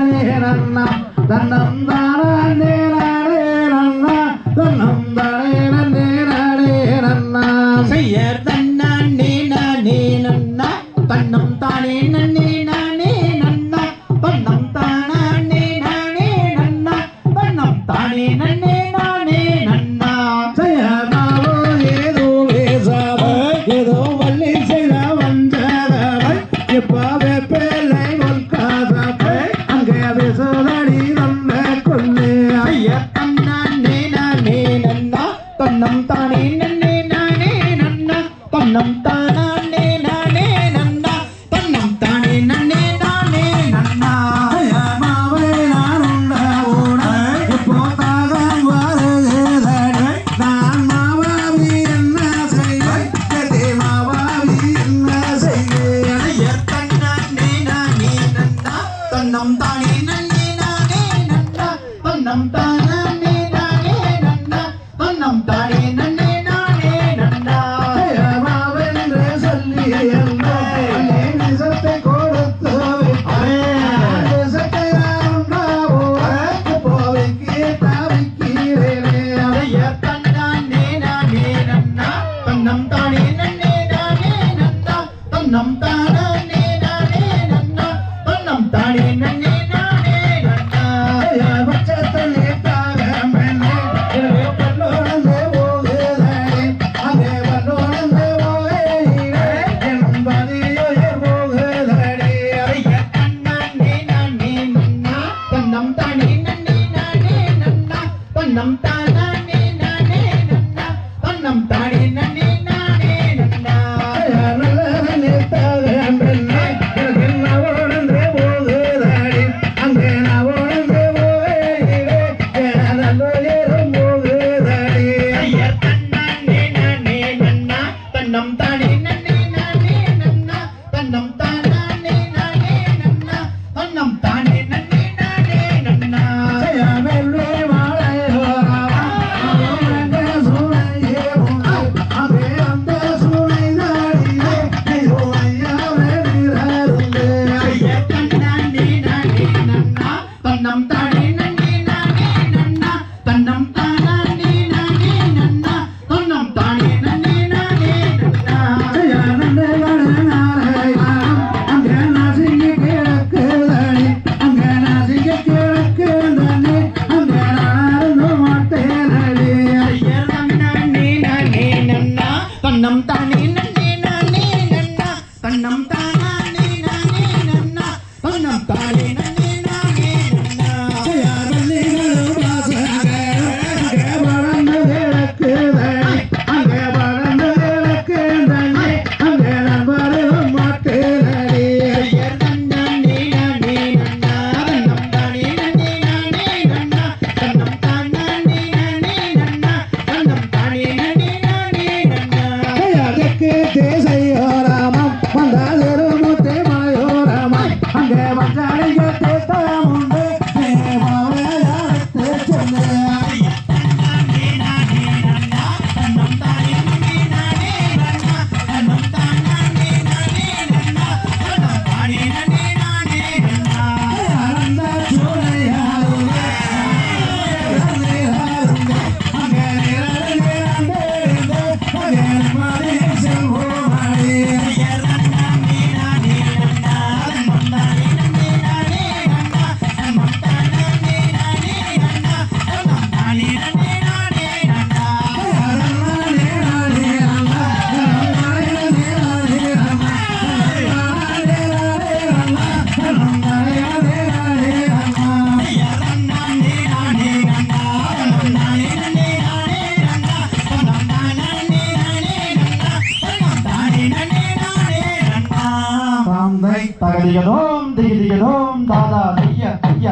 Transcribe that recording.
நானே நன்னா தன்னம் தானே நானே நன்னா தன்னம் தானே நன்னே நானே நன்னா செய்ய தன்னே நானே நன்னா தன்னம் தானே நன்னே நானே நன்னா தன்னம் தானே நன்னே தன்னம் தானே நன்னே நானே நன்னா. தன்னம் தானே நானே நன்னா. தன்னம் தானே நன்னே நானே நன்னா. மாவே நான் உண்டா ஓட இப்போ தாகம் வருகிறதே நான் மாவாவி என்ன செய்வேன் கதே மாவாவி என்ன செய்வேன் எத்தன் தானே தானே தாளின திகதோம் திகதிகதோம் தாதா தைய தைய